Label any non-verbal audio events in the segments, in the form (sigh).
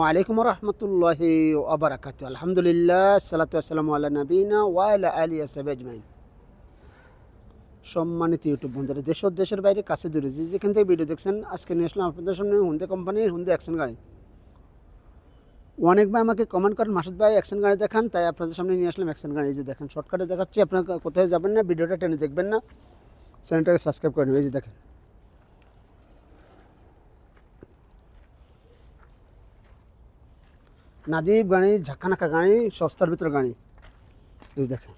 ওয়ালাইকুম রহমতুল্লাহ ওবরাকাত আলহামদুলিল্লাহ সালাতু আসসালামু আল্লাহ নবীনা ওয়াইলা আলী আসাব আজমাইন সম্মানিত ইউটিউব বন্ধুরা, দেশ দেশের বাইরে কাছে দূরে যে যেখান থেকে ভিডিও দেখছেন, আজকে নিয়ে আসলাম আপনাদের সামনে হুন্দে কোম্পানির হুন্দে অ্যাকশন গাড়ি। অনেক ভাই আমাকে কমেন্ট করেন, মাসুদ ভাই অ্যাকশন গাড়ি দেখান, তাই আপনাদের সামনে নিয়ে আসলাম অ্যাকশন গাড়ি। যে দেখেন শর্টকাটে দেখাচ্ছি, আপনারা কোথায় যাবেন না, ভিডিওটা টেনে দেখবেন না। চ্যানেলটাকে সাবস্ক্রাইব করে নেবেন, এই যে দেখেন। নাদিব গাড়ি ঝাঁকানাকা গাড়ি সস্তার ভিতরে গাড়ি এই দেখেন।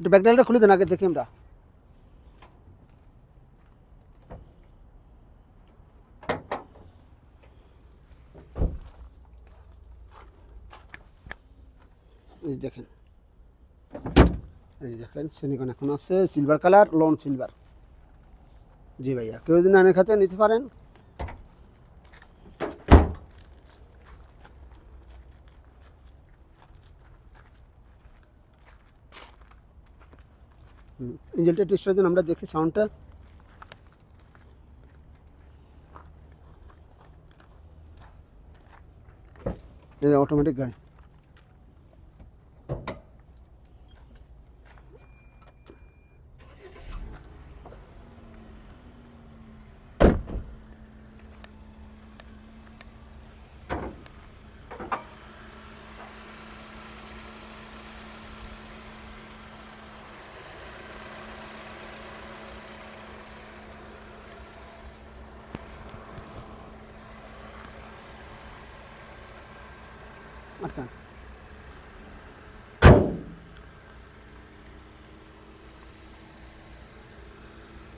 একটু ব্যাকডালটা খুলে দেন আগে, দেখি আমরা। দেখেন। দেখেন সেনিকন এখন আছে সিলভার কালার লোন সিলভার জি ভাইয়া। কেউ যদি নানের খাতে নিতে পারেন। ইঞ্জিনটা টেস্ট করে দিন আমরা দেখি সাউন্ডটা। অটোমেটিক গাড়ি। আটকান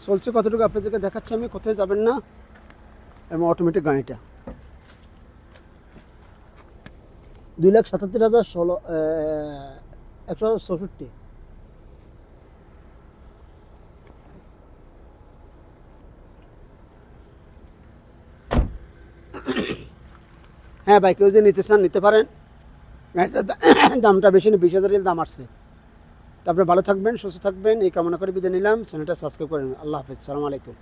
চলছে কতটুকু আপনাদেরকে দেখাচ্ছি আমি, কোথায় যাবেন না, এবং অটোমেটিক গাড়িটা। দুই লাখ সাতাত্তর হাজার ষোলো একশো চৌষট্টি। হ্যাঁ ভাই কেউ যদি নিতে চান, নিতে পারেন। (coughs) দামটা বেশি না, বিশ হাজারের দাম আসছে। তারপরে ভালো থাকবেন, সুস্থ থাকবেন, এই কামনা করে বিদায় নিলাম। চ্যানেলটা সাবস্ক্রাইব করেন। আল্লাহ হাফিজ। সালাম আলাইকুম।